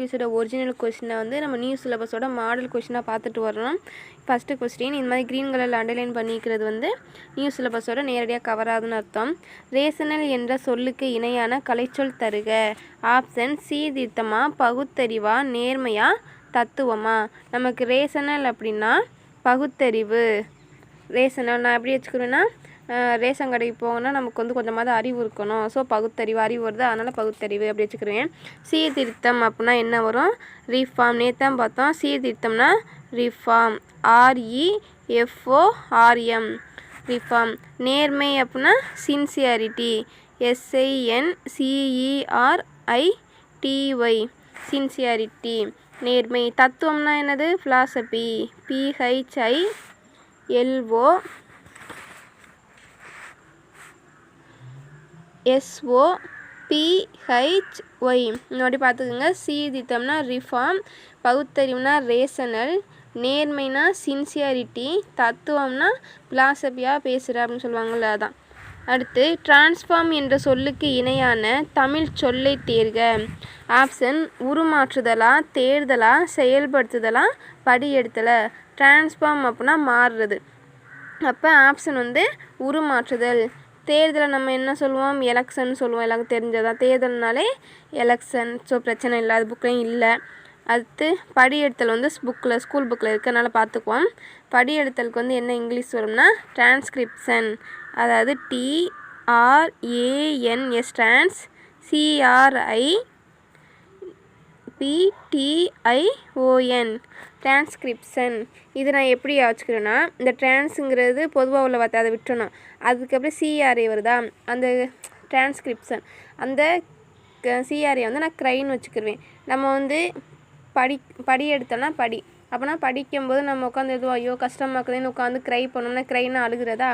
டிஎன்பிஎஸோட original கொஷினை வந்து நம்ம நியூ சிலபஸோட மாடல் கொஷினாக பார்த்துட்டு வரணும். ஃபஸ்ட்டு கொஸ்டின் இந்த மாதிரி க்ரீன் கலரில் அண்டர்லைன் பண்ணிக்கிறது வந்து நியூ சிலபஸோட நேரடியாக கவர் ஆகுதுன்னு அர்த்தம். ரேசனல் என்ற சொல்லுக்கு இணையான கலைச்சொல் தருக. ஆப்ஷன் சீர்திருத்தமா பகுத்தறிவாக நேர்மையாக தத்துவமாக நமக்கு ரேசனல் அப்படின்னா பகுத்தறிவு. ரேசனல் நான் எப்படி வச்சுக்கிறேன்னா ரேஷன் கடைக்கு போகணும்னா நமக்கு வந்து கொஞ்சமாவது அறிவு இருக்கணும். ஸோ பகுத்தறிவு அறிவு வருது. அதனால் பகுத்தறிவு அப்படி வச்சுக்கிறேன். சீர்திருத்தம் அப்படின்னா என்ன வரும்? ரீஃபார்ம் நேத்தான் பார்த்தோம். சீர்திருத்தம்னா reform R E F O R M reform நேர்மை அப்படின்னா sincerity S I N C E R I T Y sincerity நேர்மை. தத்துவம்னா என்னது? Philosophy P H I L O S O P H Y முன்னாடி பார்த்துக்கோங்க. சீர்திருத்தம்னா reform பகுத்தறிவுனா ரேசனல் நேர்மைனா sincerity தத்துவம்னா பிலாசபியாக பேசுகிற அப்படின்னு சொல்லுவாங்கள்ல அதான். அடுத்து டிரான்ஸ்ஃபார்ம் என்ற சொல்லுக்கு இணையான தமிழ் சொல்லை தேர்க. ஆப்ஷன் உருமாற்றுதலா தேர்தலா செயல்படுத்துதலா படியெடுத்தலா. டிரான்ஸ்ஃபார்ம் அப்படின்னா மாறுறது. அப்போ ஆப்ஷன் வந்து உருமாற்றுதல். தேர்தலை நம்ம என்ன சொல்லுவோம்? எலெக்ஷன் சொல்லுவோம். எல்லாருக்கும் தெரிஞ்சதான் தேர்தல்னாலே எலெக்ஷன் ஸோ பிரச்சனை இல்லை. அது புக்லேயும் இல்லை. அடுத்து படியெடுத்தல் வந்து புக்கில் ஸ்கூல் புக்கில் இருக்கனால பார்த்துக்குவோம். படியெடுத்தலுக்கு வந்து என்ன இங்கிலீஷ் வரும்னா டிரான்ஸ்கிரிப்ஷன் அதாவது T R A N S trans C R I P T I O N transcription இது நான் எப்படி வச்சுக்கிறேன்னா இந்த டிரான்ஸுங்கிறது பொதுவாக உள்ள வார்த்தை அதை விட்டுறணும். அதுக்கப்புறம் சிஆர்ஏ வருதா? அந்த டிரான்ஸ்கிரிப்ஷன் அந்த சிஆர்ஏ வந்து நான் க்ரைன்னு வச்சுக்கிருவேன். நம்ம வந்து படி படி எடுத்தோம்னா படி. அப்போனா படிக்கும்போது நம்ம உட்காந்து எதுவும் ஐயோ கஷ்டமாக இருக்குதுன்னு உட்காந்து க்ரை பண்ணோம்னா க்ரைன்னு அழுகிறதா?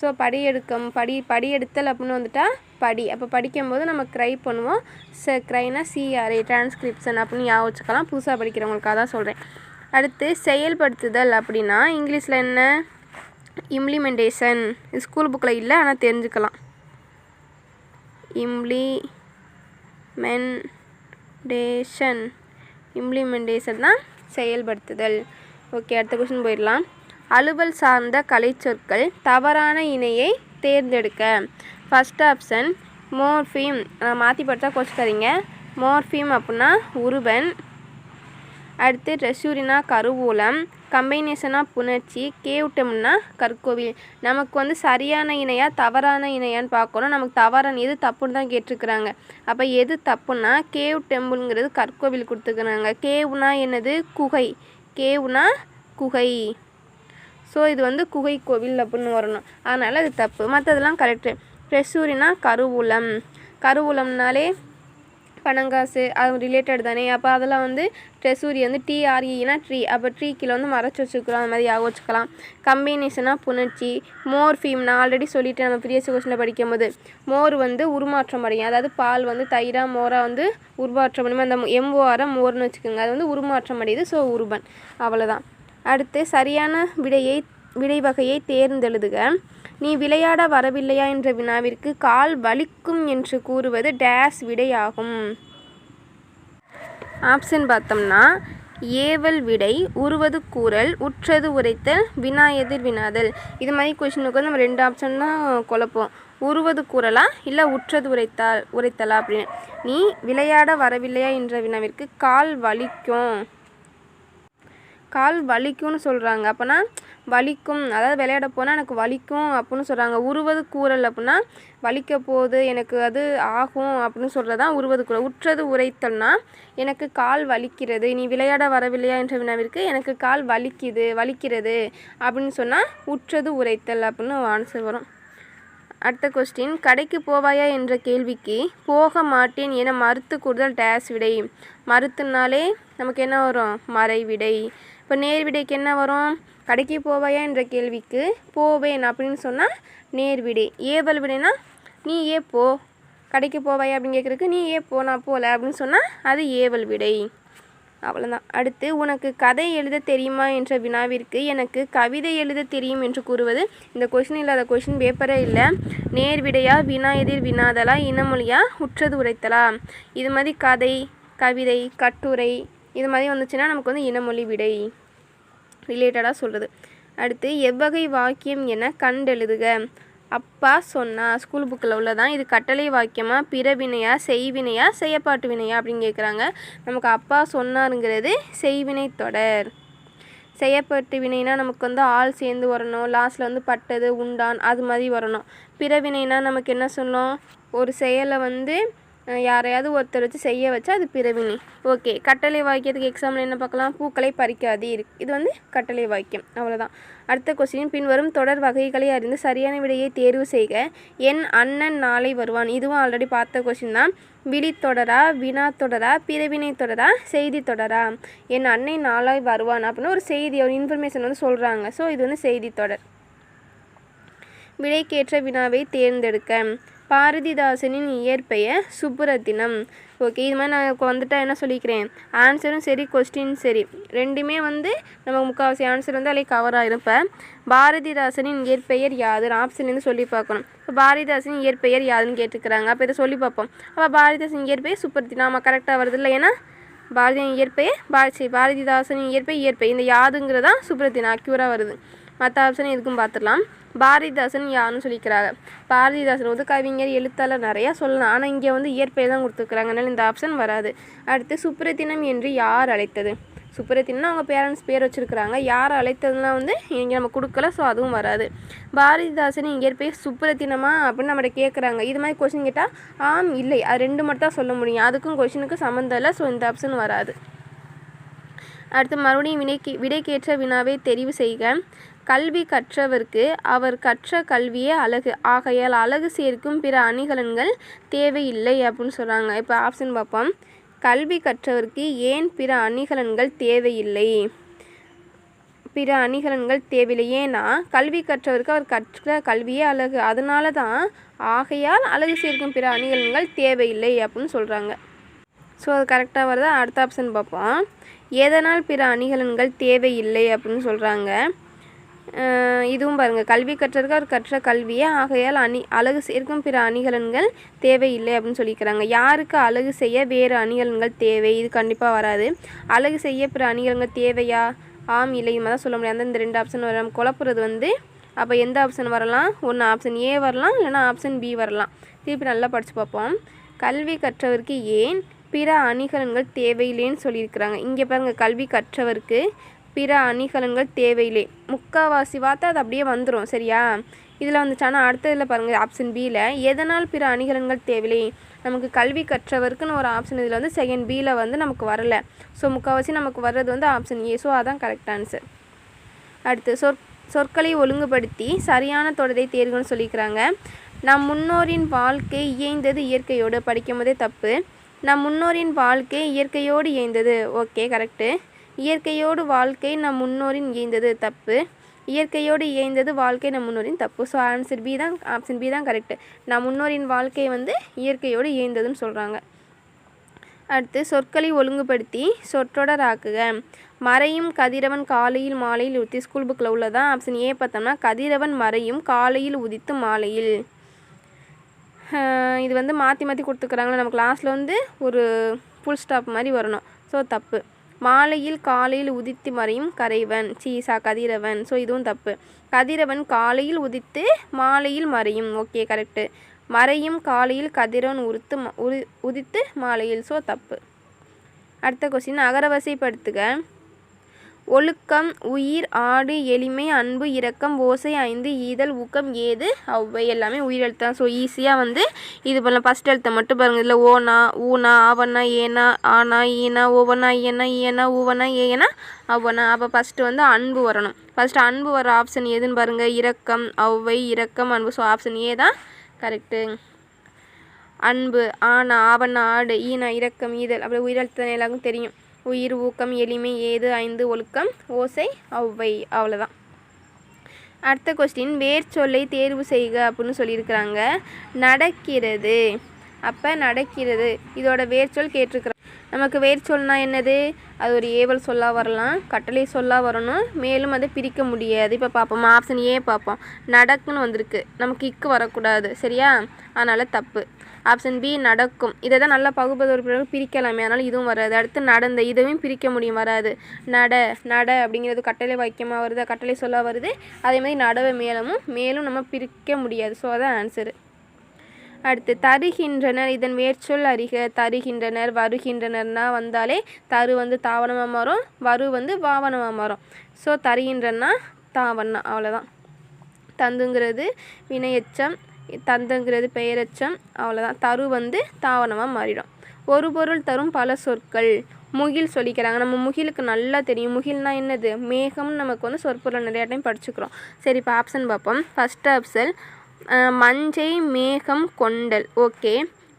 ஸோ படி எடுக்கம் படி படி எடுத்தல் அப்படின்னு வந்துட்டா படி. அப்போ படிக்கும்போது நம்ம க்ரை பண்ணுவோம். ச க்ரைனா சிஆர்ஏ டிரான்ஸ்கிரிப்ஷன் அப்படின்னு ஞாபகம் வச்சுக்கலாம். புதுசாக படிக்கிறவங்களுக்காக தான் சொல்கிறேன் அடுத்து செயல்படுத்துதல் அப்படின்னா இங்கிலீஷில் என்ன? இம்ப்ளிமெண்டேஷன் ஸ்கூல் புக்கில் இல்லை ஆனால் தெரிஞ்சுக்கலாம். இம்ப்ளிமெண்டேஷன் இம்ப்ளிமெண்டேஷன் தான் செயல்படுத்துதல். ஓகே அடுத்த கொஷின் போயிடலாம். அலுவல் சார்ந்த கலைச்சொற்கள் தவறான இணையை தேர்ந்தெடுக்க. ஃபஸ்ட் ஆப்ஷன் மோர்ஃபீம் நான் மாற்றி படித்தா கொச்சுக்காதீங்க. மோர்ஃபீம் அப்படின்னா உருவன் அடுத்து ரெசூரினா கருவூலம் கம்பைனேஷனாக புணர்ச்சி கேவுட்டம்னா கற்கோவில். நமக்கு வந்து சரியான இணையா தவறான இணையான்னு பார்க்கணும். நமக்கு தவறான எது தப்புன்னு தான் கேட்டிருக்கிறாங்க. அப்போ எது தப்புன்னா கேவ் டெம்பிள்ங்கிறது கற்கோவில் கொடுத்துக்கிறாங்க கேவுனா என்னது? குகை. கேவுனா குகை. ஸோ இது வந்து குகை கோவில் அப்படின்னு வரணும். அதனால் அது தப்பு. மற்றதெல்லாம் கரெக்டு ரெசூரினா கருவூலம். கருவூலம்னாலே பணங்காசு அது ரிலேட்டட் தானே? அப்போ அதெல்லாம் வந்து ட்ரெசூரி வந்து டிஆர்இனா ட்ரீ அப்போ ட்ரீ கீழே வந்து மறைச்சி வச்சுக்கிறோம் அந்த மாதிரி யாக வச்சுக்கலாம். கம்பினேஷனாக புணர்ச்சி மோர் ஃபீம் நான் ஆல்ரெடி சொல்லிட்டு நம்ம ப்ரீவியஸ் கொஸ்டினில் படிக்கும்போது. மோர் வந்து உருமாற்றம் அடையும். அதாவது பால் வந்து தயிராக மோராக வந்து உருமாற்றம் அடையும். அந்த எம்ஓஆரை மோர்னு வச்சுக்கோங்க. அது வந்து உருமாற்றம் அடையுது. ஸோ உருபன். அவ்வளோதான் அடுத்து சரியான விடையை விடை வகையை தேர்ந்தெழுதுக. நீ விளையாட வரவில்லையா என்ற வினாவிற்கு கால் வலிக்கும் என்று கூறுவது டேஸ் விடையாகும். ஆப்ஷன் பார்த்தோம்னா ஏவல் விடை உருவது கூறல் உற்றது உரைத்தல் வினா எதிர் வினாதல். இது மாதிரி கொஷினுக்கு வந்து நம்ம ரெண்டு ஆப்ஷன் தான் குழப்போம். உருவது கூறலா இல்லை உற்றது உரைத்தால் உரைத்தலா அப்படின்னு. நீ விளையாட வரவில்லையா என்ற வினாவிற்கு கால் வலிக்கும். கால் வலிக்கும்னு சொல்கிறாங்க அப்போனா வலிக்கும். அதாவது விளையாட போனால் எனக்கு வலிக்கும் அப்படின்னு சொல்கிறாங்க உருவது கூறல் அப்படின்னா வலிக்க போகுது எனக்கு அது ஆகும் அப்படின்னு சொல்கிறது தான் உருவது கூறல். உற்றது உரைத்தல்னா எனக்கு கால் வலிக்கிறது. நீ விளையாட வரவில்லையா என்ற வினாவிற்கு எனக்கு கால் வலிக்குது வலிக்கிறது அப்படின்னு சொன்னால் உற்றது உரைத்தல் அப்படின்னு ஆன்சர் வரும். அடுத்த கொஸ்டின் கடைக்கு போவாயா என்ற கேள்விக்கு போக மாட்டேன் என மறுத்து கூடுதல் டேஸ் விடை. மறுத்துனாலே நமக்கு என்ன வரும்? மறை விடை இப்போ நேர்விடைக்கு என்ன வரும்? கடைக்கு போவாயா என்ற கேள்விக்கு போவேன் அப்படின்னு சொன்னால் நேர்விடை. ஏவல் விடைனா நீ ஏ போ. கடைக்கு போவாயா? அப்படின்னு கேட்குறதுக்கு நீ ஏ போ நான் போகல அப்படின்னு சொன்னால் அது ஏவல் விடை. அவ்வளோதான் அடுத்து உனக்கு கதை எழுத தெரியுமா? என்ற வினாவிற்கு எனக்கு கவிதை எழுத தெரியும் என்று கூறுவது. இந்த கொஷின் இல்லாத கொஷின் பேப்பரே இல்லை. நேர்விடையா வினா எதிர் வினாதலா இனமொழியா உற்றது உரைத்தலா? இது மாதிரி கதை கவிதை கட்டுரை இது மாதிரி வந்துச்சுன்னா நமக்கு வந்து இனமொழி விடை ரிலேட்டடாக சொல்கிறது அடுத்து எவ்வகை வாக்கியம் என கண்டெழுதுக. அப்பா சொன்னா ஸ்கூல் புக்கில் உள்ளதான் இது கட்டளை வாக்கியமாக பிறவினையா செய்வினையா செய்யப்பாட்டு வினையா அப்படின்னு கேட்குறாங்க நமக்கு அப்பா சொன்னாருங்கிறது செய்வினை தொடர். செய்யப்பட்டு வினைனா நமக்கு வந்து ஆள் சேர்ந்து வரணும் லாஸ்ட்டில் வந்து பட்டது உண்டான் அது மாதிரி வரணும். பிறவினைனா நமக்கு என்ன சொல்லணும் ஒரு செயலை வந்து யாரையாவது ஒருத்தர் வச்சு செய்ய வச்சா அது பிறவினை ஓகே கட்டளை வாக்கியத்துக்கு எக்ஸாம்பிள் என்ன பார்க்கலாம்? பூக்களை பறிக்காதீர் இது வந்து கட்டளை வாக்கியம். அவ்வளோதான் அடுத்த கொஸ்டின் பின்வரும் தொடர் வகைகளை அறிந்து சரியான விடையை தேர்வு செய்க. என் அண்ணன் நாளை வருவான். இதுவும் ஆல்ரெடி பார்த்த கொஸ்டின் தான். விழித்தொடரா வினா தொடரா பிறவினை தொடரா செய்தி தொடரா? என் அன்னை நாளாய் வருவான் அப்படின்னு ஒரு செய்தி ஒரு இன்ஃபர்மேஷன் வந்து சொல்கிறாங்க ஸோ இது வந்து செய்தி தொடர். விடைக்கேற்ற வினாவை தேர்ந்தெடுக்க. பாரதிதாசனின் இயற்பெயர் சுப்புரத்தினம். ஓகே இது மாதிரி நான் இப்போ வந்துட்டா என்ன சொல்லிக்கிறேன்? ஆன்சரும் சரி கொஸ்டின் சரி. ரெண்டுமே வந்து நம்ம முக்கால்வாசி ஆன்சர் வந்து அதில் கவர் ஆகிரும் இப்போ பாரதிதாசனின் இயற்பெயர் யாது? ஆப்ஷன்லேருந்து சொல்லி பார்க்கணும். இப்போ பாரதிதாசனின் இயற்பெயர் யாதுன்னு கேட்டுக்கிறாங்க. அப்போ இதை சொல்லி பார்ப்போம். அப்போ பாரதிதாசன் இயற்பெயர் சுப்புரத்தினம். நம்ம கரெக்டாக வருது இல்லை ஏன்னா பாரதியின் இயற்பெயர் பாரதி பாரதிதாசனின் இயற்பெயர் இயற்பெயர். இந்த யாதுங்கிறதான் சுப்ரத்தின் அக்யூராக வருது. மற்ற ஆப்ஷன் எதுக்கும் பார்த்துடலாம். பாரதிதாசன் யாருன்னு சொல்லிக்கிறாங்க. பாரதிதாசன் வந்து கவிஞர் எழுத்தாளர் நிறையா சொல்லலாம். ஆனால் இங்கே வந்து இயற்பெயர் தான் கொடுத்துருக்குறாங்க. அதனால் இந்த ஆப்ஷன் வராது. அடுத்து சுப்ரத்தினம் என்று யார் அழைத்தது? சுப்ரத்தினம் அவங்க பேரண்ட்ஸ் பேர் வச்சுருக்குறாங்க. யார் அழைத்ததுலாம் வந்து இங்கே நம்ம கொடுக்கல ஸோ அதுவும் வராது. பாரதிதாசன் இயற்பெயர் சுப்ரத்தினமா அப்படின்னு நம்மகிட்ட கேட்குறாங்க இது மாதிரி கொஷின் கேட்டால் ஆம் இல்லை. அது ரெண்டு மட்டும் தான் சொல்ல முடியும். அதுக்கும் கொஷினுக்கு சம்மந்தம் இல்லை ஸோ இந்த ஆப்ஷன் வராது. அடுத்து மறுபடியும் வினைக்கு விடைக்கேற்ற வினாவை தெரிவு செய்க. கல்வி கற்றவர்க்கு அவர் கற்ற கல்வியே அழகு. ஆகையால் அழகு சேர்க்கும் பிற அணிகலன்கள் தேவையில்லை அப்படின்னு சொல்கிறாங்க இப்போ ஆப்ஷன் பார்ப்போம். கல்வி கற்றவர்க்கு ஏன் பிற அணிகலன்கள் தேவையில்லை? பிற அணிகலன்கள் தேவையில்லை. ஏன்னா கல்வி கற்றவருக்கு அவர் கற்ற கல்வியே அழகு. அதனால தான் ஆகையால் அழகு சேர்க்கும் பிற அணிகலன்கள் தேவையில்லை அப்படின்னு சொல்கிறாங்க ஸோ அது கரெக்டாக வருதா? அடுத்த ஆப்ஷன் பார்ப்போம். எதனால் பிற அணிகலன்கள் தேவையில்லை அப்படின்னு சொல்கிறாங்க இதுவும் பாருங்கள் கல்வி கற்றதுக்கு அவர் கற்ற கல்வியே. ஆகையால் அணி அழகு சேர்க்கும் பிற அணிகலன்கள் தேவையில்லை அப்படின்னு சொல்லிக்கிறாங்க. யாருக்கு அழகு செய்ய வேறு அணிகலன்கள் தேவை? இது கண்டிப்பாக வராது. அழகு செய்ய பிற அணிகலன்கள் தேவையா? ஆம் இல்லை. இது மாதிரி தான் சொல்ல முடியாது இந்த ரெண்டு ஆப்ஷன் வரும். குழப்புறது வந்து அப்போ எந்த ஆப்ஷன் வரலாம்? ஒன்று ஆப்ஷன் ஏ வரலாம் இல்லைன்னா ஆப்ஷன் பி வரலாம். திருப்பி நல்லா படித்து பார்ப்போம். கல்வி கற்றவருக்கு ஏன் பிற அணிகலன்கள் தேவையில்லைன்னு சொல்லியிருக்கிறாங்க. இங்கே பாருங்கள் கல்வி கற்றவருக்கு பிற அணிகலன்கள் தேவையில்லை. முக்கால்வாசி வார்த்தை அது அப்படியே வந்துடும் சரியா? இதில் வந்துச்சானா அடுத்ததில் பாருங்கள் ஆப்ஷன் பியில் எதனால் பிற அணிகலன்கள் தேவையில்லை? நமக்கு கல்வி கற்றவருக்குன்னு ஒரு ஆப்ஷன் இதில் வந்து செகண்ட் பியில் வந்து நமக்கு வரலை. ஸோ முக்கால்வாசி நமக்கு வர்றது வந்து ஆப்ஷன் ஏ ஸோ அதான் கரெக்ட் ஆன்சர் அடுத்து சொற் சொற்களை ஒழுங்குபடுத்தி சரியான தொடரை தேர்வுன்னு சொல்லிக்கிறாங்க. நம் முன்னோரின் வாழ்க்கை இயைந்தது இயற்கையோடு. படிக்கும் போதே தப்பு. நம் முன்னோரின் வாழ்க்கை இயற்கையோடு இயைந்தது. ஓகே கரெக்டு இயற்கையோடு வாழ்க்கை நம் முன்னோரின் இயைந்தது தப்பு. இயற்கையோடு இயைந்தது வாழ்க்கை நம் முன்னோரின் தப்பு. ஸோ ஆன்சர் பி தான் ஆப்ஷன் பி தான் கரெக்டு நம் முன்னோரின் வாழ்க்கை வந்து இயற்கையோடு இயைந்ததுன்னு சொல்கிறாங்க அடுத்து சொற்களை ஒழுங்குபடுத்தி சொற்றொடர் ஆக்குக. மறையும் கதிரவன் காலையில் மாலையில் உத்தி ஸ்கூல் புக்கில் உள்ளதான் ஆப்ஷன் ஏ பார்த்தோம்னா கதிரவன் மறையும் காலையில் உதித்து மாலையில். இது வந்து மாற்றி மாற்றி கொடுத்துக்கிறாங்களே நம்ம கிளாஸில் வந்து ஒரு ஃபுல் ஸ்டாப் மாதிரி வரணும். ஸோ தப்பு. மாலையில் காலையில் உதித்து மறையும் கரைவன். சீசா கதிரவன். ஸோ இதுவும் தப்பு. கதிரவன் காலையில் உதித்து மாலையில் மறையும். ஓகே கரெக்டு மறையும் காலையில் கதிரவன் உறுத்து உதித்து மாலையில். ஸோ தப்பு. அடுத்த கொஸ்டின் அகரவசைப்படுத்துக. ஒழுக்கம் உயிர் ஆடு எளிமை அன்பு இரக்கம் ஓசை ஐந்து ஈதல் ஊக்கம் ஏது அவ்வை எல்லாமே உயிரெழுத்து தான். ஸோ ஈஸியாக வந்து இது பண்ணலாம் ஃபஸ்ட் எழுத்தை மட்டும் பாருங்கள் இதில் ஓனா ஊனா ஆவண்ணா ஏனா ஆனா ஈனா ஓவனா ஈயனா ஈயனா ஊவனா ஏயனா அவ்வனா. அப்போ ஃபஸ்ட்டு வந்து அன்பு வரணும். ஃபஸ்ட்டு அன்பு வர ஆப்ஷன் எதுன்னு பாருங்கள் இரக்கம் ஔவை இரக்கம் அன்பு. ஸோ ஆப்ஷன் ஏ தான் கரெக்டு அன்பு ஆனா ஆவண்ணா ஆடு ஈனா இரக்கம் ஈதல். அப்படி உயிரெழுத்து எல்லாருக்கும் தெரியும். உயிர் ஊக்கம் எளிமை ஏது ஐந்து ஒழுக்கம் ஓசை ஔவை அவ்வளோதான் அடுத்த கொஸ்டின் வேர் சொல்லை தேர்வு செய்க அப்படின்னு சொல்லியிருக்கிறாங்க. நடக்கிறது. அப்போ நடக்கிறது. இதோட வேர் சொல் கேட்டிருக்கிறாங்க நமக்கு வேர் என்னது? அது ஒரு ஏவல் சொல்லா வரலாம் கட்டளை சொல்லா வரணும். மேலும் அதை பிரிக்க முடியாது. இப்போ பார்ப்போம். ஆப்ஷன் ஏ பார்ப்போம். நடக்குன்னு வந்திருக்கு. நமக்கு இக்கு வரக்கூடாது. சரியா? அதனால் தப்பு. ஆப்ஷன் பி நடக்கும். இதை தான் நல்லா பகுபத பிறகு பிரிக்கலாமே. அதனால் இதுவும் வராது. அடுத்து நடந்த இதுவும் பிரிக்க முடியும். வராது. நட நட அப்படிங்கிறது கட்டளை வாக்கியமாக வருது கட்டளை சொல்ல வருது. அதே மாதிரி நடவை மேலமும் மேலும் நம்ம பிரிக்க முடியாது. ஸோ அதான் ஆன்சரு அடுத்து தருகின்றனர் இதன் வேர்ச்சொல் அறிக. தருகின்றனர் வருகின்றனர்னா வந்தாலே தரு வந்து தாவனமாக மாறும் வரு வந்து வாவனமாக மாறும். ஸோ தருகின்றனா தாவண்ணா அவ்வளோதான் தந்துங்கிறது வினையெச்சம் தந்தங்கிறது பெயரச்சம் அவ்வளோதான் தரு வந்து தாவனமாக மாறிடும். ஒரு பொருள் தரும் பல சொற்கள். முகில் சொல்லிக்கிறாங்க. நம்ம முகிலுக்கு நல்லா தெரியும். முகில்னா என்னது? மேகம் நமக்கு வந்து சொற்பொருள் நிறையா டைம் படிச்சுக்கிறோம். சரி இப்போ ஆப்ஷன் பார்ப்போம். ஃபஸ்ட் ஆப்ஷன் மஞ்சை மேகம் கொண்டல். ஓகே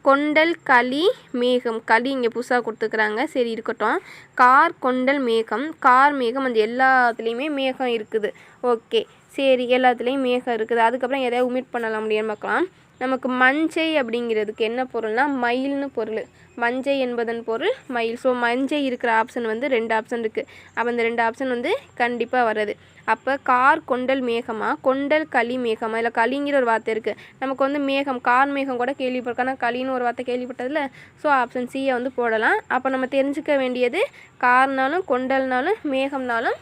கொண்டல் களி மேகம். களி இங்கே புதுசாக கொடுத்துக்கிறாங்க. சரி இருக்கட்டும். கார் கொண்டல் மேகம். கார் மேகம் அந்த எல்லாத்துலேயுமே மேகம் இருக்குது. ஓகே சரி எல்லாத்துலேயும் மேகம் இருக்குது. அதுக்கப்புறம் எதாவது உமிட் பண்ணலாம் அப்படின்னு பார்க்கலாம். நமக்கு மஞ்சை அப்படிங்கிறதுக்கு என்ன பொருள்னா மயில்னு பொருள். மஞ்சை என்பதன் பொருள் மயில். ஸோ மஞ்சை இருக்கிற ஆப்ஷன் வந்து ரெண்டு ஆப்ஷன் இருக்குது அப்போ அந்த ரெண்டு ஆப்ஷன் வந்து கண்டிப்பாக வராது அப்போ கார் கொண்டல் மேகமாக கொண்டல் களி மேகமாக இல்லை களிங்கிற ஒரு வார்த்தை இருக்குது நமக்கு வந்து மேகம் கார் மேகம் கூட கேள்விப்பட்டிருக்கோம். ஆனால் களின்னு ஒரு வார்த்தை கேள்விப்பட்டதில்ல ஸோ ஆப்ஷன் சியை வந்து போடலாம். அப்போ நம்ம தெரிஞ்சுக்க வேண்டியது கார்னாலும் கொண்டல்னாலும் மேகம்னாலும்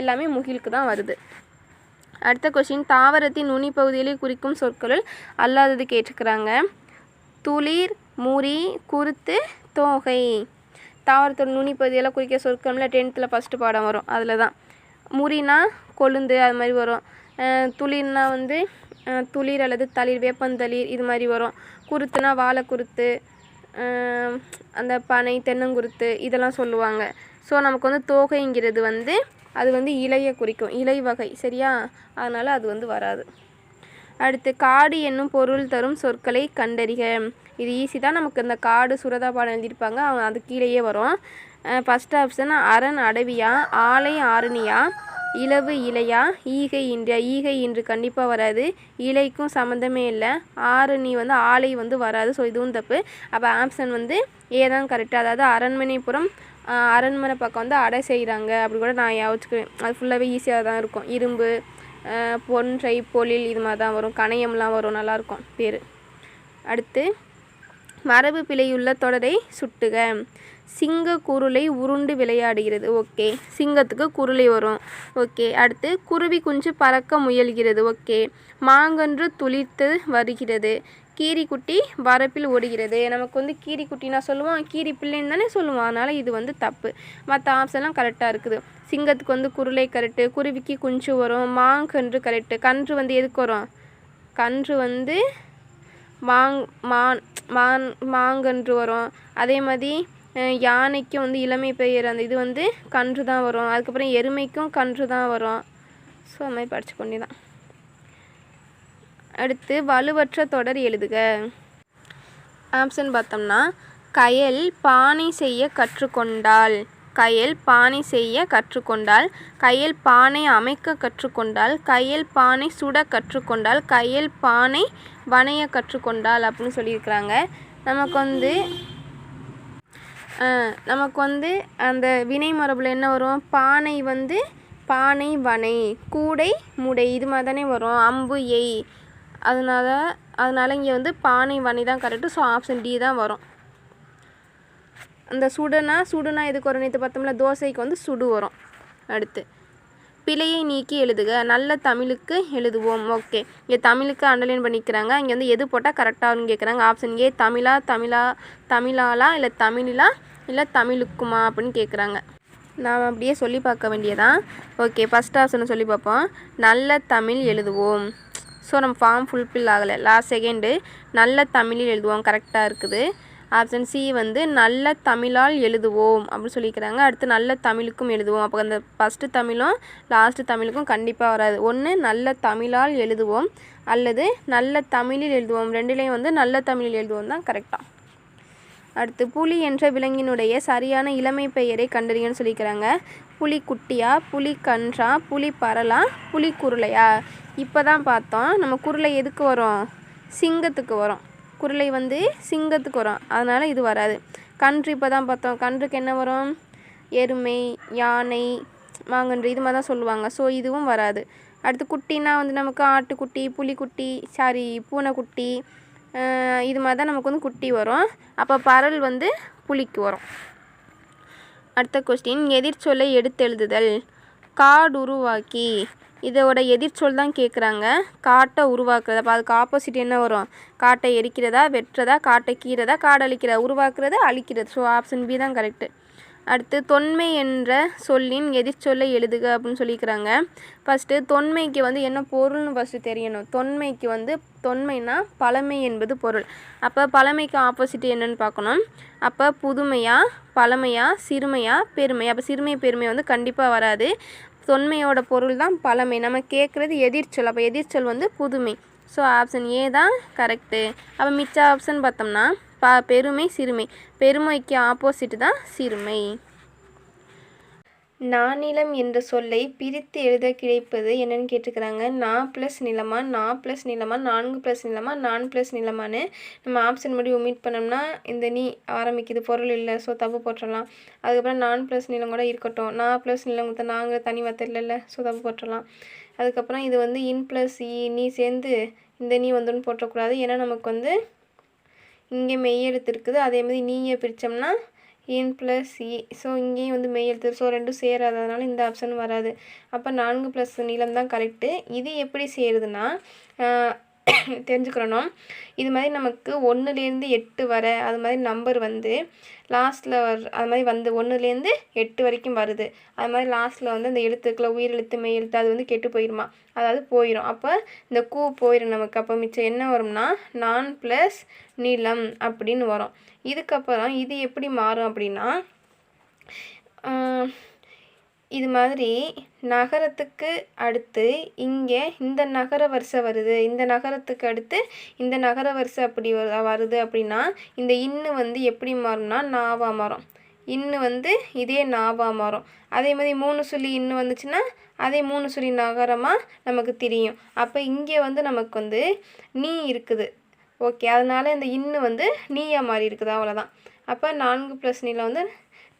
எல்லாமே முகிலுக்கு தான் வருது. அடுத்த கொஷின் தாவரத்தின் நுனி பகுதிகளை குறிக்கும் சொற்களுள் அல்லாதது கேட்டிருக்கிறாங்க. துளிர் முறி குருத்து தோகை. தாவரத்தோட நுனி பகுதியெல்லாம் குறிக்க சொற்கள்ல டென்த்தில் ஃபஸ்ட்டு பாடம் வரும். அதில் தான் முறினா கொழுந்து அது மாதிரி வரும். துளிர்னா வந்து துளிர் அல்லது தளிர் வேப்பந்தளிர் இது மாதிரி வரும். குருத்துனா வாழைக்குருத்து குருத்து அந்த பனை தென்னங்குருத்து இதெல்லாம் சொல்லுவாங்க. ஸோ நமக்கு வந்து தோகைங்கிறது வந்து அது வந்து இலையை குறிக்கும். இலை வகை. சரியா? அதனால் அது வந்து வராது. அடுத்து காடு என்னும் பொருள் தரும் சொற்களை கண்டறிக. இது ஈஸி தான். நமக்கு இந்த காடு சுரதா பாடம் எழுதியிருப்பாங்க. அவங்க அது கீழேயே வரும். ஃபஸ்ட் ஆப்ஷன் அரண் அடவியா ஆலை ஆரணியா இலவு இலையா ஈகை இன்றியா. ஈகை இன்று கண்டிப்பாக வராது. இலைக்கும் சம்மந்தமே இல்லை. ஆரணி வந்து ஆலை வந்து வராது. ஸோ இதுவும் தப்பு. அப்போ ஆப்ஷன் வந்து ஏதான் கரெக்டாக அதாவது அரண்மனைப்புறம் அரண்மனை பக்கம் வந்து அடை செய்கிறாங்க அப்படி கூட நான் யோசிச்சுக்குவேன். அது ஃபுல்லாகவே ஈஸியாக தான் இருக்கும். இரும்பு பொன்றை பொழில் இது மாதிரி தான் வரும். கணையம்லாம் வரும். நல்லாயிருக்கும். பேர். அடுத்து மரபு பிழையுள்ள தொடரை சுட்டுக. சிங்க குருளை உருண்டு விளையாடுகிறது. ஓகே. சிங்கத்துக்கு குருளை வரும். ஓகே. அடுத்து குருவி குஞ்சு பறக்க முயல்கிறது. ஓகே. மாங்கன்று துளிர்த்து வருகிறது. கீரிக்குட்டி வரப்பில் ஓடுகிறது. நமக்கு வந்து கீரிக்குட்டினா சொல்லுவோம் கீரி பிள்ளைன்னு தானே சொல்லுவோம் அதனால் இது வந்து தப்பு. மற்ற ஆப்ஷன்லாம் கரெக்டாக இருக்குது. சிங்கத்துக்கு வந்து குருளை கரெக்டு குருவிக்கு குஞ்சு வரும் மாங்கன்று கரெக்டு கன்று வந்து எதுக்கு வரும்? கன்று வந்து மாங் மான் மான் மாங்கன்று வரும். அதே மாதிரி யானைக்கும் வந்து இளமை பெயர் அந்த இது வந்து கன்று தான் வரும். அதுக்கப்புறம் எருமைக்கும் கன்று தான் வரும். ஸோ அந்த மாதிரி படித்து கொண்டே தான் அடுத்து வலுவற்ற தொடர் எழுதுக. ஆப்ஷன் பார்த்தோம்னா கயல் பானை செய்ய கற்றுக்கொண்டாள். கயல் பானை செய்ய கற்றுக்கொண்டால் கயல் பானை அமைக்க கற்றுக்கொண்டால் கயல் பானை சுட கற்றுக்கொண்டால் கயல் பானை வனைய கற்றுக்கொண்டாள் அப்படின்னு சொல்லியிருக்கிறாங்க. நமக்கு வந்து நமக்கு வந்து அந்த வினை மரபில் என்ன வரும்? பானை வந்து பானை வனை கூடை முடை இது மாதிரி தானே வரும். அம்பு எய். அதனால் அதனால் இங்கே வந்து பானை வனி தான் கரெக்டு ஸோ ஆப்ஷன் டி தான் வரும். அந்த சுடுனா சுடுனா எதுக்கு வரும்? நேற்று பார்த்தோம்ல தோசைக்கு வந்து சுடு வரும். அடுத்து பிழையை நீக்கி எழுதுக. நல்ல தமிழுக்கு எழுதுவோம். ஓகே இங்கே தமிழுக்கு அண்டர்லைன் பண்ணிக்கிறாங்க. இங்கே வந்து எது போட்டால் கரெக்டாகும்னு கேட்குறாங்க ஆப்ஷன் ஏ தமிழா தமிழா தமிழாலா இல்லை தமிழிலா இல்லை தமிழுக்குமா அப்படின்னு கேட்குறாங்க நாம் அப்படியே சொல்லி பார்க்க வேண்டியதான் ஓகே ஃபஸ்ட் ஆப்ஷனை சொல்லி பார்ப்போம். நல்ல தமிழ் எழுதுவோம். ஸோ நம்ம ஃபார்ம் ஃபுல்ஃபில் ஆகலை. லாஸ்ட் செகண்டு நல்ல தமிழில் எழுதுவோம். கரெக்டாக இருக்குது. ஆப்ஷன் சி வந்து நல்ல தமிழால் எழுதுவோம் அப்படின்னு சொல்லிக்கிறாங்க. அடுத்து நல்ல தமிழுக்கும் எழுதுவோம். அப்போ அந்த ஃபஸ்ட்டு தமிழும் லாஸ்ட்டு தமிழுக்கும் கண்டிப்பாக வராது. ஒன்று நல்ல தமிழால் எழுதுவோம். அல்லது நல்ல தமிழில் எழுதுவோம். ரெண்டுலேயும் வந்து நல்ல தமிழில் எழுதுவோம் தான் கரெக்டாக அடுத்து புலி என்ற விலங்கினுடைய சரியான இளமை பெயரை கண்டறியன்னு சொல்லிக்கிறாங்க. புலி குட்டியா புலி கன்றா புலி பரலா புலி குருளையா இப்போ தான் பார்த்தோம். நம்ம குருளை எதுக்கு வரும்? சிங்கத்துக்கு வரும். குருளை வந்து சிங்கத்துக்கு வரும். அதனால் இது வராது. கன்று இப்போ தான் பார்த்தோம். கன்றுக்கு என்ன வரும்? எருமை யானை மாங்கன்று இது மாதிரி தான் சொல்லுவாங்க. ஸோ இதுவும் வராது. அடுத்து குட்டினா வந்து நமக்கு ஆட்டுக்குட்டி புலிக்குட்டி சாரி பூனைக்குட்டி இது மாதிரி தான் நமக்கு வந்து குட்டி வரும். அப்போ பரல் வந்து புலிக்கு வரும். அடுத்த கொஸ்டின் எதிர்ச்சொல்லை எடுத்தெழுதுதல். காடு உருவாக்கி. இதோட எதிர்ச்சொல் தான் கேட்குறாங்க காட்டை உருவாக்குறது? அப்போ அதுக்கு ஆப்போசிட் என்ன வரும்? காட்டை எரிக்கிறதா? வெட்டுறதா? காட்டை கீறதா? காடழிக்கிறதா உருவாக்குறது அழிக்கிறது. ஸோ ஆப்ஷன் பி தான் கரெக்டு அடுத்து தொன்மை என்ற சொல்லின் எதிர்ச்சொல்லை எழுதுக அப்படின்னு சொல்லிக்கிறாங்க ஃபஸ்ட்டு தொன்மைக்கு வந்து என்ன பொருள்னு ஃபஸ்ட்டு தெரியணும். தொன்மைக்கு வந்து தொன்மைனா பழமை என்பது பொருள். அப்போ பழமைக்கு ஆப்போசிட் என்னன்னு பார்க்கணும். அப்போ புதுமையா பழமையா சிறுமையா பெருமை. அப்போ சிறுமை பெருமை வந்து கண்டிப்பாக வராது. தொன்மையோட பொருள் தான் பழமை. நம்ம கேட்குறது எதிர்ச்சொல் அப்போ எதிர்ச்சொல் வந்து புதுமை. ஸோ ஆப்ஷன் ஏ தான் கரெக்டு அப்போ மிச்ச ஆப்ஷன் பார்த்தோம்னா ப பெருமை சிறுமை. பெருமைக்கு ஆப்போசிட் தான் சிறுமை. நானிலம் என்ற சொல்லை பிரித்து எழுத கிடைப்பது என்னன்னு கேட்டுக்கிறாங்க. நா ப்ளஸ் நிலமா? நா ப்ளஸ் நிலமா? நான்கு ப்ளஸ் நிலமா? நான் ப்ளஸ் நிலமான்னு நம்ம ஆப்ஷன் படி மீட் பண்ணோம்னா இந்த நீ ஆரம்பிக்குது. பொருள் இல்லை ஸோ தப்பு போட்டுடலாம் அதுக்கப்புறம் நான் ப்ளஸ் நிலம் கூட இருக்கட்டும். நான் ப்ளஸ் நிலம் கொடுத்தா நாங்கள் தனி வத்த இல்லைல்ல ஸோ தப்பு போட்டுடலாம் அதுக்கப்புறம் இது வந்து இன் ப்ளஸ் இ நீ சேர்ந்து இந்த நீ வந்துன்னு போட்டக்கூடாது. ஏன்னா நமக்கு வந்து இங்கே மெய் எழுத்து இருக்குது. அதே மாதிரி நீயை பிரித்தோம்னா இன் ப்ளஸ் இ ஸோ இங்கேயும் வந்து மெய் எழுத்து. ஸோ ரெண்டும் சேராததுனால இந்த ஆப்ஷன் வராது. அப்போ நான்கு ப்ளஸ் நீளம் தான் கரெக்டு இது எப்படி சேருதுன்னா தெரிஞ்சுக்கிறணும். இது மாதிரி நமக்கு ஒன்றுலேருந்து எட்டு வர அது மாதிரி நம்பர் வந்து லாஸ்ட்டில் வர் அது மாதிரி வந்து ஒன்றுலேருந்து எட்டு வரைக்கும் வருது. அது மாதிரி லாஸ்ட்டில் வந்து அந்த எழுத்துக்களை உயிரெழுத்து மெய் எழுத்து அது வந்து கெட்டு போயிருமா? அதாவது போயிடும் அப்போ இந்த கூ போயிடும் நமக்கு. அப்போ மிச்சம் என்ன வரும்னா நான் ப்ளஸ் நீளம் அப்படின்னு வரும். இதுக்கப்புறம் இது எப்படி மாறும் அப்படின்னா இது மாதிரி நகரத்துக்கு அடுத்து இங்கே இந்த நகர வரிசை வருது. இந்த நகரத்துக்கு அடுத்து இந்த நகர வரிசை அப்படி வருது அப்படின்னா இந்த இன்னு வந்து எப்படி மாறும்னா நாவா மாறும். இன்னு வந்து இதே நாவா மாறும். அதே மாதிரி மூணு சொல்லி இன்னு வந்துச்சுன்னா அதே மூணு சொல்லி நகரமாக நமக்கு தெரியும். அப்போ இங்கே வந்து நமக்கு வந்து நீ இருக்குது. ஓகே அதனால இந்த இன்னு வந்து நீயா மாறி இருக்குது. அவ்வளோதான் அப்போ நான்கு ப்ளஸ் நீளம் வந்து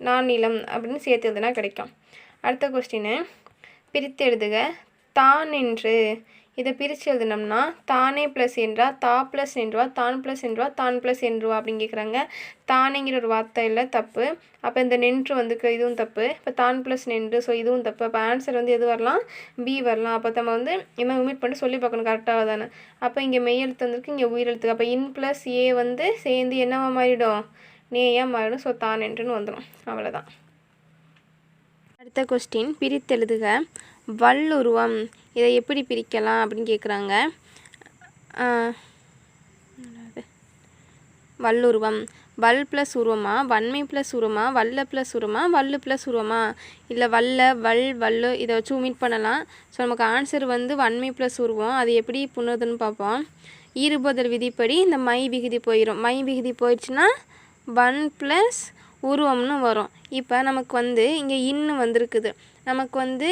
நான் நீளம் அப்படின்னு சேர்த்து எழுதுனா கிடைக்கும். அடுத்த கொஸ்டின் பிரித்து எழுதுக. தான் என்று. இதை பிரித்து எழுதுனோம்னா தானே ப்ளஸ் என்றா தா ப்ளஸ் என்றுவா தான் ப்ளஸ் என்றுவா தான் ப்ளஸ் என்றுவா அப்படின்னு கேட்குறாங்க தானேங்கிற ஒரு வார்த்தை இல்லை தப்பு. அப்போ இந்த நின்று வந்து இதுவும் தப்பு. இப்போ தான் ப்ளஸ் நின்று ஸோ இதுவும் தப்பு. அப்போ ஆன்சர் வந்து எது வரலாம்? பி வரலாம். அப்போ நம்ம வந்து இவன் உமிட் பண்ணிட்டு சொல்லி பார்க்கணும் கரெக்டாக தானே. அப்போ இங்கே மெய்யெழுத்து வந்திருக்கு இங்கே உயிரெழுத்து அப்போ இன் ப்ளஸ் ஏ வந்து சேர்ந்து என்னவா மாறிடும்? நேயாக மாறிடும். ஸோ தான் என்றுன்னு வந்துடும் அவ்வளோதான் அடுத்த கொஸ்டின் பிரித்தெழுதுக. வல்லுருவம் இதை எப்படி பிரிக்கலாம் அப்படின்னு கேட்குறாங்க வல்லுருவம். வல் ப்ளஸ் உருவமா? வன்மை ப்ளஸ் உருவமா? வல்ல ப்ளஸ் உருவமா? வல்லு ப்ளஸ் உருவமா? இல்லை வல்ல வல் வல்லு இதை வச்சு உமிட் பண்ணலாம். ஸோ நமக்கு ஆன்சர் வந்து வன்மை ப்ளஸ் உருவம். அது எப்படி புண்ணுதுன்னு பார்ப்போம். ஈறுபதல் விதிப்படி இந்த மை விகுதி போயிடும் மை விகுதி போயிடுச்சுன்னா ஒன் ப்ளஸ் உருவம்னு வரும். இப்போ நமக்கு வந்து இங்கே இன்னு வந்திருக்குது. நமக்கு வந்து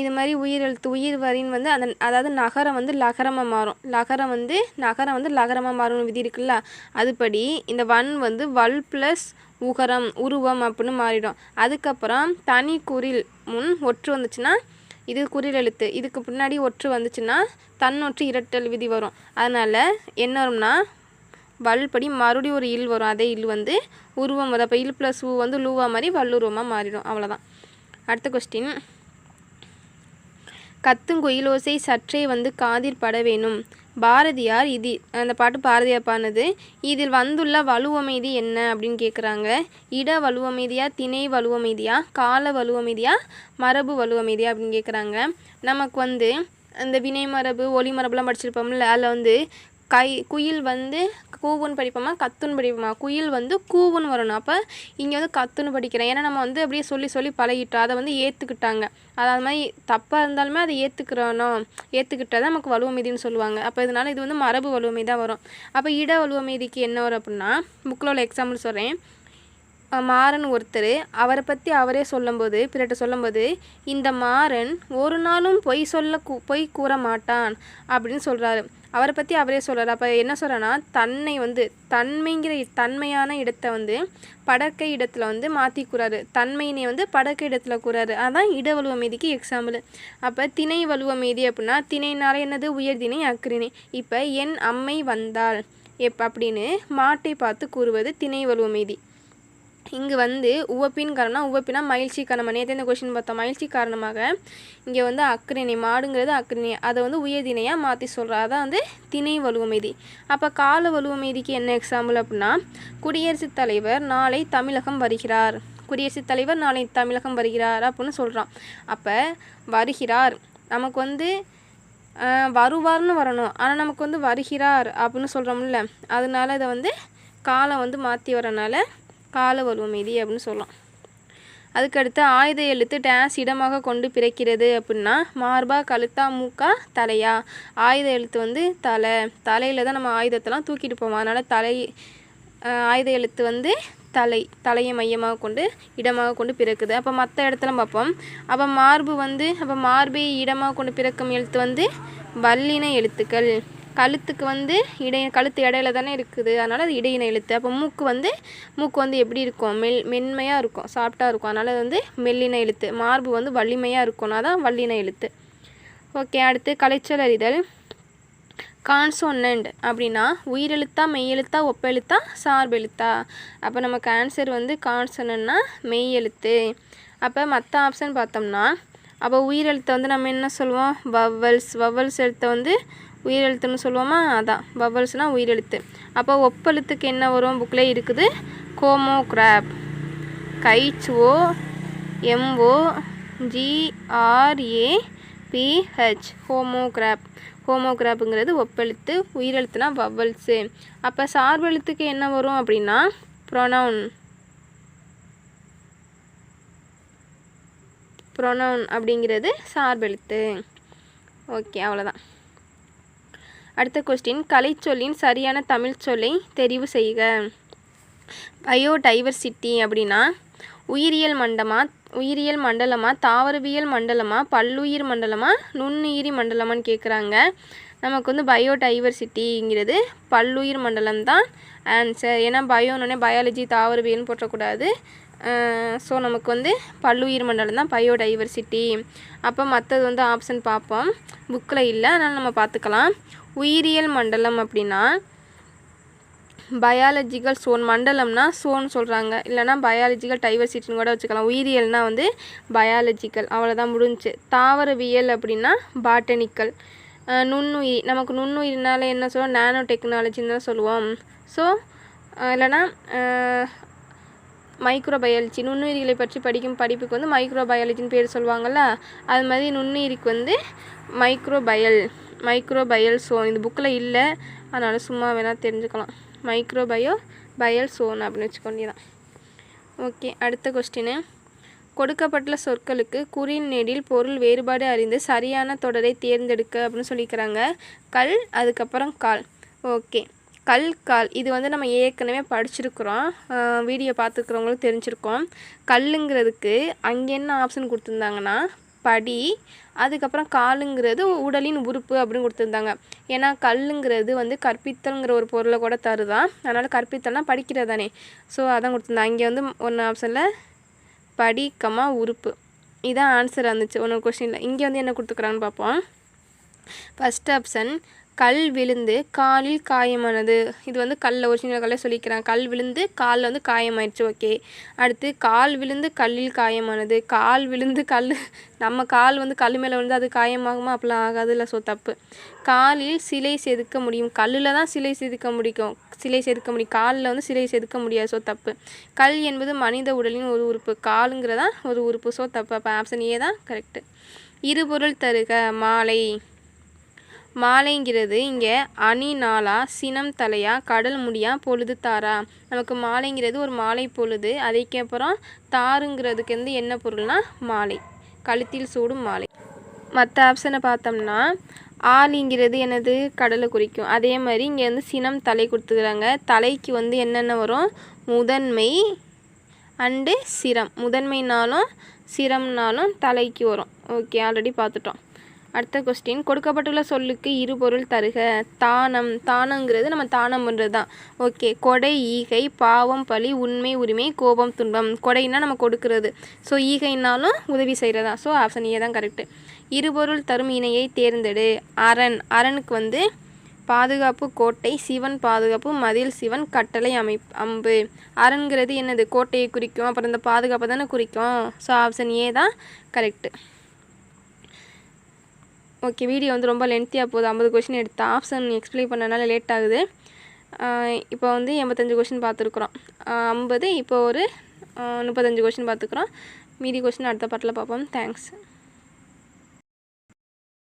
இது மாதிரி உயிரெழுத்து உயிர் வரின்னு வந்து அந்த அதாவது நகரம் வந்து லகரமாக மாறும். லகரம் வந்து நகரம் வந்து லகரமாக மாறும் விதி இருக்குல்ல? அதுபடி இந்த வன் வந்து வல் ப்ளஸ் உகரம் உருவம் அப்படின்னு மாறிடும். அதுக்கப்புறம் தனி குறில் முன் ஒற்று வந்துச்சுன்னா இது குரில் எழுத்து. இதுக்கு பின்னாடி ஒற்று வந்துச்சுன்னா தன்னொற்று இரட்டல் விதி வரும். அதனால் என்ன வரும்னா வல்படி மறுபடியும் ஒரு இல் வரும். அதே இல் வந்து உருவம் வரும். அப்போ இல் ப்ளஸ் ஊ வந்து லூவா மாதிரி வல்லுருவமாக மாறிடும். அவ்வளோதான் அடுத்த கொஸ்டின் கத்துங்குயில் ஓசை சற்றே வந்து காதில் பட வேணும். பாரதியார் இது அந்த பாட்டு பாரதியார் பாடினது இதில் வந்துள்ள வலுவமைதி என்ன? அப்படின்னு கேட்குறாங்க இட வலுவமைதியா திணை வலுவமைதியா கால வலுவமைதியா மரபு வலுவமைதியா அப்படின்னு கேட்குறாங்க நமக்கு வந்து அந்த வினை மரபு ஒளி மரபுலாம் படிச்சிருப்போம்ல அதில் வந்து கை குயில் வந்து கூவுன்னு படிப்போமா? கத்துன்னு படிப்போமா? குயில் வந்து கூவுன்னு வரணும். அப்போ இங்கே வந்து கத்துன்னு படிக்கிறேன். ஏன்னா நம்ம வந்து அப்படியே சொல்லி சொல்லி பழகிட்டோம். அதை வந்து ஏற்றுக்கிட்டாங்க அது அது மாதிரி தப்பாக இருந்தாலுமே அதை ஏற்றுக்கிறோனோ ஏற்றுக்கிட்டால் தான் நமக்கு வலுவமைதின்னு சொல்லுவாங்க. அப்போ இதனால இது வந்து மரபு வலுவமை தான் வரும். அப்போ இட வலுவமைதிக்கு என்ன வரும் அப்படின்னா புக்கில் உள்ள எக்ஸாம்பிள் சொல்கிறேன் மாறன் ஒருத்தர் அவரை பற்றி அவரே சொல்லும்போது பிறர்கிட்ட சொல்லும்போது இந்த மாறன் ஒரு நாளும் பொய் சொல்ல கூ பொய் கூற மாட்டான். அப்படின்னு சொல்கிறாரு அவரை பற்றி அவரே சொல்கிறார் அப்போ என்ன சொல்கிறேன்னா தன்னை வந்து தன்மைங்கிற தன்மையான இடத்தை வந்து படக்கை இடத்துல வந்து மாற்றி கூறாரு. தன்மையினை வந்து படக்கை இடத்துல கூறாரு. அதான் இடவலுவ மீதிக்கு எக்ஸாம்பிள் அப்போ திணை வலுவ மீதி அப்படின்னா திணைனால என்னது? உயர்திணை அக்கறிணை இப்போ என் அம்மை வந்தாள். எப் அப்படின்னு மாட்டை பார்த்து கூறுவது திணை வலுவ மீதி. இங்கே வந்து உவப்பின் காரணம் உவப்பினா மகிழ்ச்சி காரணமாக நேற்று இந்த கொஷின் பார்த்தோம். மகிழ்ச்சி காரணமாக இங்கே வந்து அக்ரிணை மாடுங்கிறது அக்ரிணை. அதை வந்து உயர்திணையாக மாற்றி சொல்கிறா அதான் வந்து திணை வலுவமைதி. அப்போ கால வலுவமைதிக்கு என்ன எக்ஸாம்பிள் அப்படின்னா குடியரசுத் தலைவர் நாளை தமிழகம் வருகிறார். குடியரசுத் தலைவர் நாளை தமிழகம் வருகிறார் அப்படின்னு சொல்கிறான் அப்போ வருகிறார். நமக்கு வந்து வருவார்னு வரணும். ஆனால் நமக்கு வந்து வருகிறார் அப்படின்னு சொல்கிறோம்ல அதனால இதை வந்து காலம் வந்து மாற்றி வரனால கால வலுவமைதி அப்படின்னு சொல்லலாம். அதுக்கடுத்து ஆயுத எழுத்து டேஸ் இடமாக கொண்டு பிறக்கிறது அப்படின்னா மார்பா கழுத்தா மூக்கா தலையா? ஆயுத எழுத்து வந்து தலை. தலையில் தான் நம்ம ஆயுதத்தெல்லாம் தூக்கிட்டு போவோம். அதனால் தலை ஆயுத எழுத்து வந்து தலை. தலையை மையமாக கொண்டு இடமாக கொண்டு பிறக்குது. அப்போ மற்ற இடத்துல பார்ப்போம். அப்போ மார்பு வந்து அப்போ மார்பை இடமாக கொண்டு பிறக்கும் எழுத்து வந்து வல்லின எழுத்துக்கள். கழுத்துக்கு வந்து இடை கழுத்து இடையில தானே இருக்குது. அதனால் அது இடையின எழுத்து அப்போ மூக்கு வந்து மூக்கு வந்து எப்படி இருக்கும்? மெல் மென்மையாக இருக்கும் சாஃப்டாக இருக்கும். அதனால் அது வந்து மெல்லின எழுத்து மார்பு வந்து வலிமையாக இருக்கும்னா தான் வல்லின எழுத்து ஓகே அடுத்து கலைச்சல் அறிதல். கான்சோனண்ட் அப்படின்னா உயிரெழுத்தா மெய்யெழுத்தா ஒப்பெழுத்தா சார்பெழுத்தா அப்போ நமக்கு ஆன்சர் வந்து கான்சனன்னா மெய்யெழுத்து அப்போ மற்ற ஆப்ஷன் பார்த்தோம்னா அப்போ உயிரெழுத்தை வந்து நம்ம என்ன சொல்லுவோம்? வவல்ஸ் வவல்ஸ் எழுத்தை வந்து உயிரெழுத்துன்னு சொல்லுவோமா? அதான். வவல்ஸ்னால் உயிரெழுத்து. அப்போ ஒப்பெழுத்துக்கு என்ன வரும்? புக்கில் இருக்குது. Homograph H O M O G R A P H homograph ஹோமோகிராப்புங்கிறது ஒப்பெழுத்து உயிரெழுத்துனா வவல்ஸு அப்போ சார்பெழுத்துக்கு என்ன வரும் அப்படின்னா ப்ரொனவுன் ப்ரொனவுன் அப்படிங்கிறது சார்பெழுத்து. ஓகே அவ்வளோதான் அடுத்த கொஸ்டின் கலைச்சொல்லின் சரியான தமிழ் சொல்லை தெரிவு செய்க. பயோடைவர்சிட்டி அப்படின்னா உயிரியல் மண்டமா உயிரியல் மண்டலமா தாவரவியல் மண்டலமா பல்லுயிர் மண்டலமா நுண்ணுயிரி மண்டலமான்னு கேட்குறாங்க நமக்கு வந்து பயோடைவர்சிட்டிங்கிறது பல்லுயிர் மண்டலம் தான் ஆன்சர் ஏன்னா பயோன்னு பயாலஜி தாவரவியல்னு போட்டக்கூடாது. ஸோ நமக்கு வந்து பல்லுயிர் மண்டலம் தான் பயோடைவர்சிட்டி அப்போ மற்றது வந்து ஆப்ஷன் பார்ப்போம். புக்கில் இல்லை அதனால் நம்ம பார்த்துக்கலாம். உயிரியல் மண்டலம் அப்படின்னா பயாலஜிக்கல் சோன் மண்டலம்னா சோன் சொல்கிறாங்க இல்லைனா பயாலஜிக்கல் டைவர்சிட்டின்னு கூட வச்சுக்கலாம். உயிரியல்னா வந்து பயாலஜிக்கல் அவ்வளோதான் முடிஞ்சு தாவரவியல் அப்படின்னா பாட்டனிக்கல் நுண்ணுயிரி. நமக்கு நுண்ணுயிர்னால என்ன சொல்லுவோம்? நானோ டெக்னாலஜின்னு தான் சொல்லுவோம். ஸோ இல்லைனா மைக்ரோபயாலஜி நுண்ணுயிரிகளை பற்றி படிக்கும் படிப்புக்கு வந்து மைக்ரோபயாலஜின்னு பேர் சொல்லுவாங்கள்ல அது மாதிரி நுண்ணுயிரிக்கு வந்து மைக்ரோபயல் மைக்ரோபயல் சோன் இந்த புக்கில் இல்லை. அதனால் சும்மா வேணால் தெரிஞ்சுக்கலாம். மைக்ரோபயோ பயல் சோன் அப்படின்னு வச்சுக்கொண்டிதான் ஓகே அடுத்த கொஸ்டின் கொடுக்கப்பட்ட சொற்களுக்கு குறின் நெடில் பொருள் வேறுபாடு அறிந்து சரியான தொடரை தேர்ந்தெடுக்க அப்படின்னு சொல்லிக்கிறாங்க. கல் அதுக்கப்புறம் கால். ஓகே கல் கால். இது வந்து நம்ம ஏற்கனவே படிச்சிருக்கிறோம். வீடியோ பார்த்துருக்குறவங்களும் தெரிஞ்சிருக்கோம். கல்லுங்கிறதுக்கு அங்கே என்ன ஆப்ஷன் கொடுத்துருந்தாங்கன்னா படி அதுக்கப்புறம் காலுங்கிறது உடலின் உறுப்பு அப்படின்னு கொடுத்துருந்தாங்க. ஏன்னா கல்லுங்கிறது வந்து கற்பித்தல்ங்கிற ஒரு பொருளை கூட தருதான் அதனால் கற்பித்தல்னால் படிக்கிறது தானே. ஸோ அதான் கொடுத்துருந்தாங்க இங்கே வந்து ஒன்று ஆப்ஷனில் படிக்கமா உறுப்பு. இதான் ஆன்சர் வந்துச்சு. ஒன்று கொஷினில் இங்கே வந்து என்ன கொடுத்துக்குறாங்கன்னு பார்ப்போம். ஃபஸ்ட் ஆப்ஷன் கல் விழுந்து காலில் காயமானது. இது வந்து கல்லில் ஒரு சின்ன கல்லை சொல்லிக்கிறாங்க கல் விழுந்து காலில் வந்து காயமாயிடுச்சு ஓகே. அடுத்து கால் விழுந்து கல்லில் காயமானது. கால் விழுந்து கல் நம்ம கால் வந்து கல் மேலே விழுந்து அது காயமாகுமா? அப்படிலாம் ஆகாதுல்ல ஸோ தப்பு. காலில் சிலை செதுக்க முடியும். கல்லில் தான் சிலை செதுக்க முடியும் சிலை செதுக்க முடியும். காலில் வந்து சிலை செதுக்க முடியாது ஸோ தப்பு. கல் என்பது மனித உடலின் ஒரு உறுப்பு. காலுங்கிறதா ஒரு உறுப்பு ஸோ தப்பு. அப்போ ஆப்ஷன் ஏ தான் கரெக்டு இருபொருள் தருக மாலை. மாலைங்கிறது இங்கே அணி நாளா சினம் தலையா கடல் முடியா பொழுது தாரா நமக்கு மாலைங்கிறது ஒரு மாலை பொழுது அதுக்கப்புறம் தாருங்கிறதுக்கு வந்து என்ன பொருள்னா மாலை. கழுத்தில் சூடும் மாலை. மற்ற ஆப்ஷனை பார்த்தோம்னா ஆலிங்கிறது என்னது? கடலை குறிக்கும். அதே மாதிரி இங்கே வந்து சினம் தலை கொடுத்துக்கிறாங்க தலைக்கு வந்து என்னென்ன வரும்? முதன்மை அண்டு சிரம். முதன்மைனாலும் சிரம்னாலும் தலைக்கு வரும். ஓகே ஆல்ரெடி பார்த்துட்டோம். அடுத்த கொஸ்டின் கொடுக்கப்பட்டுள்ள சொல்லுக்கு இருபொருள் தருக. தானம். தானங்கிறது நம்ம தானம் தான் ஓகே கொடை ஈகை பாவம் பழி உண்மை உரிமை கோபம் துன்பம். கொடைன்னா நம்ம கொடுக்கறது. ஸோ ஈகைனாலும் உதவி செய்கிறதா ஸோ ஆப்ஷன் ஏ தான் கரெக்டு இருபொருள் தரும் இணையை தேர்ந்தெடு. அரண். அரணுக்கு வந்து பாதுகாப்பு கோட்டை சிவன் பாதுகாப்பு மதில் சிவன் கட்டளை அமை அம்பு. அரண்கிறது என்னது? கோட்டையை குறிக்கும். அப்புறம் இந்த பாதுகாப்பை தானே குறிக்கும்? ஸோ ஆப்ஷன் ஏ தான் கரெக்டு ஓகே வீடியோ வந்து ரொம்ப லென்த்தியாக போகுது. ஐம்பது கொஷின் எடுத்து. ஆப்ஷன் எக்ஸ்பிளைன் பண்ணனால லேட் ஆகுது. இப்போ வந்து எண்பத்தஞ்சு கொஷின் பார்த்துருக்குறோம். ஐம்பது இப்போ ஒரு முப்பத்தஞ்சு கொஷின் பார்த்துக்குறோம். மீதி கொஷின் அடுத்த பாட்டில் பார்ப்போம். தேங்க்ஸ்